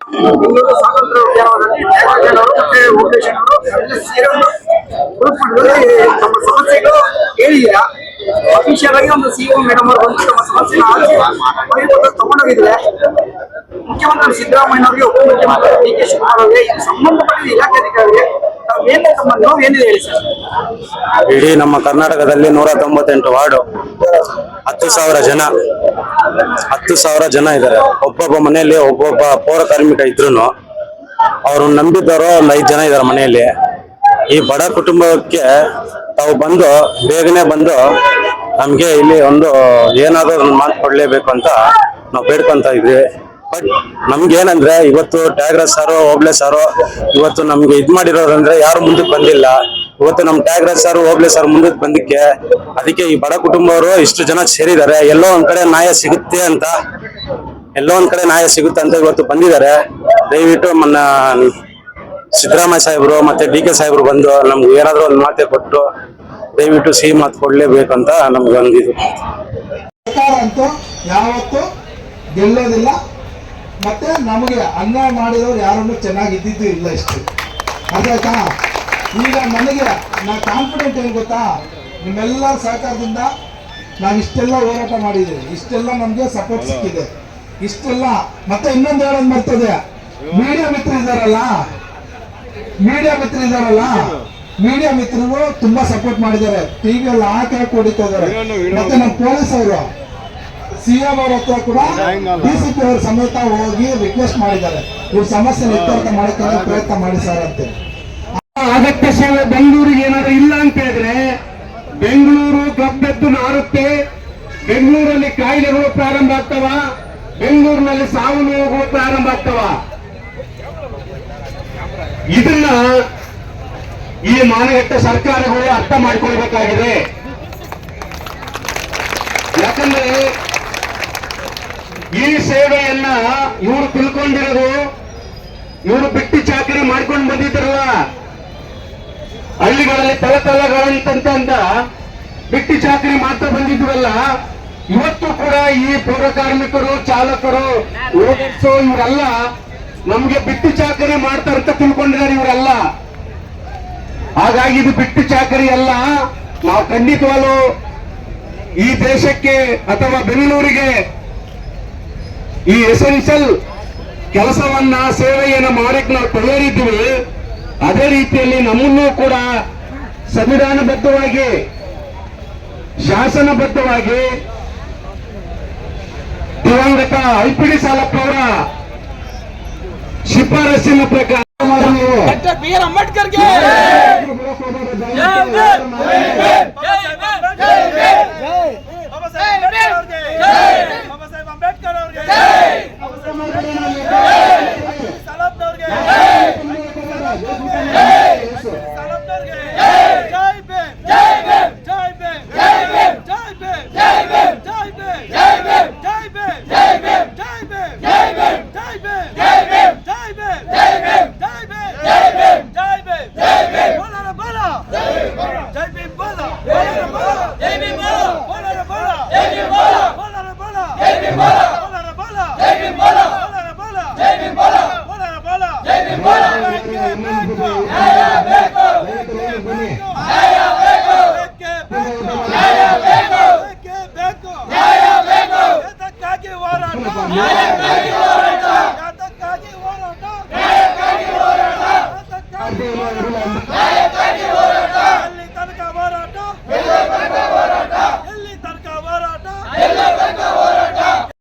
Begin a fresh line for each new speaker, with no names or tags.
ಸ್ವಾತಂತ್ರ್ಯ ತಮ್ಮ ಸಮಸ್ಯೆಗಳು ಅಫಿಷಿಯಲ್ ಆಗಿ ಒಂದು ಸಿಇಒ ಮೇಡಮ್ ಅವರು ತಮ್ಮ ಸಮಸ್ಯೆನ ತಗೊಂಡೋಗಿದ್ದಾರೆ ಮುಖ್ಯಮಂತ್ರಿ ಸಿದ್ದರಾಮಯ್ಯ ಅವರಿಗೆ ಉಪಮುಖ್ಯಮಂತ್ರಿ ಡಿ ಕೆ ಶಿವಕುಮಾರ್ ಅವರಿಗೆ ಏನಿದೆ ಹೇಳಿ ಸರ್
ಇಡೀ ನಮ್ಮ ಕರ್ನಾಟಕದಲ್ಲಿ ನೂರ ತೊಂಬತ್ತೆಂಟು ವಾರ್ಡು. ಹತ್ತು ಸಾವಿರ ಜನ, ಹತ್ತು ಸಾವಿರ ಜನ ಇದ್ದಾರೆ ಒಬ್ಬೊಬ್ಬ ಮನೆಯಲ್ಲಿ ಒಬ್ಬೊಬ್ಬ ಪೌರ ಕಾರ್ಮಿಕ ಇದ್ರು ಅವರು ನಂಬಿದವರು ಒಂದು ಐದು ಜನ ಇದ್ದಾರೆ ಮನೆಯಲ್ಲಿ. ಈ ಬಡ ಕುಟುಂಬಕ್ಕೆ ತಾವು ಬಂದು, ಬೇಗನೆ ಬಂದು ನಮಗೆ ಇಲ್ಲಿ ಒಂದು ಏನಾದರೂ ಒಂದು ಮಾತು ಕೊಡಲೇಬೇಕು ಅಂತ ನಾವು ಬೇಡ್ಕೊಂತ ಇದ್ವಿ. ಬಟ್ ನಮ್ಗೆ ಏನಂದ್ರೆ, ಇವತ್ತು ಟ್ಯಾಗ್ರಾಜ್ ಸಾರು, ಹೋಬ್ಳೆ ಸಾರು, ಇವತ್ತು ನಮ್ಗೆ ಮಾಡಿರೋರು ಮಾಡಿರೋದಂದ್ರೆ ಯಾರು ಮುಂದಕ್ಕೆ ಬಂದಿಲ್ಲ. ಇವತ್ತು ನಮ್ ತ್ಯಾಗರಾಜ್ ಸರ್, ಹೋಗ್ಲಿ ಸರ್, ಮುಂದಕ್ಕೆ ಬಂದಕ್ಕೆ. ಅದಕ್ಕೆ ಈ ಬಡ ಕುಟುಂಬವರು ಇಷ್ಟು ಜನ ಸೇರಿದ್ದಾರೆ. ಎಲ್ಲೋ ಒಂದ್ ಕಡೆ ನ್ಯಾಯ ಸಿಗುತ್ತೆ ಅಂತ, ಎಲ್ಲೋ ಒಂದ್ ಕಡೆ ನ್ಯಾಯ ಸಿಗುತ್ತೆ ಅಂತ ಇವತ್ತು ಬಂದಿದ್ದಾರೆ. ದಯವಿಟ್ಟು ನನ್ನ ಸಿದ್ದರಾಮಯ್ಯ ಸಾಹೇಬರು ಮತ್ತೆ ಡಿ ಕೆ ಸಾಹೇಬರು ಬಂದು ನಮ್ಗೆ ಏನಾದ್ರು ಒಂದು ಮಾತೆ ಕೊಟ್ಟು ದಯವಿಟ್ಟು ಸಿಹಿ ಮಾತು ಕೊಡ್ಲೇಬೇಕಂತ ನಮ್ಗೆ ಒಂದಿದು
ಅಂತೂ ಗೆಲ್ಲೋದಿಲ್ಲ. ಮತ್ತೆ ನಮಗೆ ಅನ್ಯಾಯ ಮಾಡಿದವರು ಯಾರನ್ನು ಚೆನ್ನಾಗಿ ಇದ್ದಿದ್ದು ಇಲ್ಲ ಇಷ್ಟು. ಅದಾಯ್ತಾ ಈಗ ನನಗೆ ನಾ ಕಾನ್ಫಿಡೆಂಟ್ ಏನು ಗೊತ್ತಾ? ನಿಮ್ಮೆಲ್ಲರ ಸಹಕಾರದಿಂದ ನಾವು ಇಷ್ಟೆಲ್ಲ ಹೋರಾಟ ಮಾಡಿದ್ದೀವಿ ಇಷ್ಟೆಲ್ಲ ನಮಗೆ ಸಪೋರ್ಟ್ ಸಿಕ್ಕಿದೆ. ಇಷ್ಟೆಲ್ಲ ಮತ್ತೆ ಇನ್ನೊಂದು ಹೇಳೋದು ಬರ್ತದೆ ಮೀಡಿಯಾ ಮಿತ್ರ ಇದ್ದಾರಲ್ಲ ಮೀಡಿಯಾ ಮಿತ್ರ ಇದಾರಲ್ಲ? ಮೀಡಿಯಾ ಮಿತ್ರರು ತುಂಬಾ ಸಪೋರ್ಟ್ ಮಾಡಿದ್ದಾರೆ. ಟಿವಿಯಲ್ಲಿ ಹಾಕಿ ಹಾಕಿ ಹೊಡಿತಾ ಇದಾರೆ ಮತ್ತೆ ನಮ್ಮ ಪೊಲೀಸ್ ಅವರು ಸಿಎಂ ಅವ್ರ ಹತ್ರ ಕೂಡ ಡಿಸಿಪಿ ಅವ್ರ ಸಮೇತ ಹೋಗಿ ರಿಕ್ವೆಸ್ಟ್ ಮಾಡಿದ್ದಾರೆ. ಇವ್ರ ಸಮಸ್ಯೆ ಇತ್ಯರ್ಥ ಮಾಡಕ್ಕೆ ಪ್ರಯತ್ನ ಮಾಡಿ ಸರ್ ಅಂತ.
ಅಗತ್ಯ ಸೇವೆ ಬೆಂಗಳೂರಿಗೆ ಏನಾದ್ರು ಇಲ್ಲ ಅಂತ ಹೇಳಿದ್ರೆ ಬೆಂಗಳೂರು ಗಬ್ಬೆದ್ದು ನಾರುತ್ತೆ. ಬೆಂಗಳೂರಲ್ಲಿ ಕಾಯಿಲೆಗಳು ಪ್ರಾರಂಭ ಆಗ್ತವ. ಬೆಂಗಳೂರಿನಲ್ಲಿ ಸಾವು ನೋವುಗಳು ಪ್ರಾರಂಭ ಆಗ್ತವ. ಇದನ್ನ ಈ ಮಾನಗಟ್ಟ ಸರ್ಕಾರಗಳು ಅರ್ಥ ಮಾಡ್ಕೊಳ್ಬೇಕಾಗಿದೆ. ಯಾಕಂದ್ರೆ ಈ ಸೇವೆಯನ್ನ ಇವರು ತಿಳ್ಕೊಂಡಿರೋದು, ಇವರು ಬಿಟ್ಟು ಚಾಕರಿ ಮಾಡ್ಕೊಂಡು ಬಂದಿದ್ದಾರಲ್ಲ. ಹಳ್ಳಿಗಳಲ್ಲಿ ತಲತಲಗಳಂತಂತ ಬಿಟ್ಟಿ ಚಾಕರಿ ಮಾಡ್ತಾ ಬಂದಿದ್ವಲ್ಲ, ಇವತ್ತು ಕೂಡ ಈ ಪೌರ ಕಾರ್ಮಿಕರು, ಚಾಲಕರು ಓಡರ್ಸೋ ಇವರೆಲ್ಲ ನಮ್ಗೆ ಬಿಟ್ಟು ಚಾಕರಿ ಮಾಡ್ತಾರಂತ ಅಂತ ತಿಳ್ಕೊಂಡಿದ್ದಾರೆ ಇವರೆಲ್ಲ. ಹಾಗಾಗಿ ಇದು ಬಿಟ್ಟು ಚಾಕರಿ ಅಲ್ಲ, ನಾವು ಖಂಡಿತವಾಗಲೂ ಈ ದೇಶಕ್ಕೆ ಅಥವಾ ಬೆಂಗಳೂರಿಗೆ ಈ ಎಸೆನ್ಷಿಯಲ್ ಕೆಲಸವನ್ನ, ಸೇವೆಯನ್ನ ಮಾಡಕ್ ನಾವು ತಯಾರಿದ್ದೀವಿ. ಅದೇ ರೀತಿಯಲ್ಲಿ ನಮ್ಮನ್ನೂ ಕೂಡ ಸಂವಿಧಾನಬದ್ಧವಾಗಿ ಶಾಸನಬದ್ಧವಾಗಿ ದಿವಂಗತ ಐಪಿಡಿ ಸಾಲಪ್ಪ ಅವರ ಶಿಫಾರಸ್ಸಿನ ಪ್ರಕಾರ
ಅಂಬೇಡ್ಕರ್ಗೆ. ಬನ್ನಿ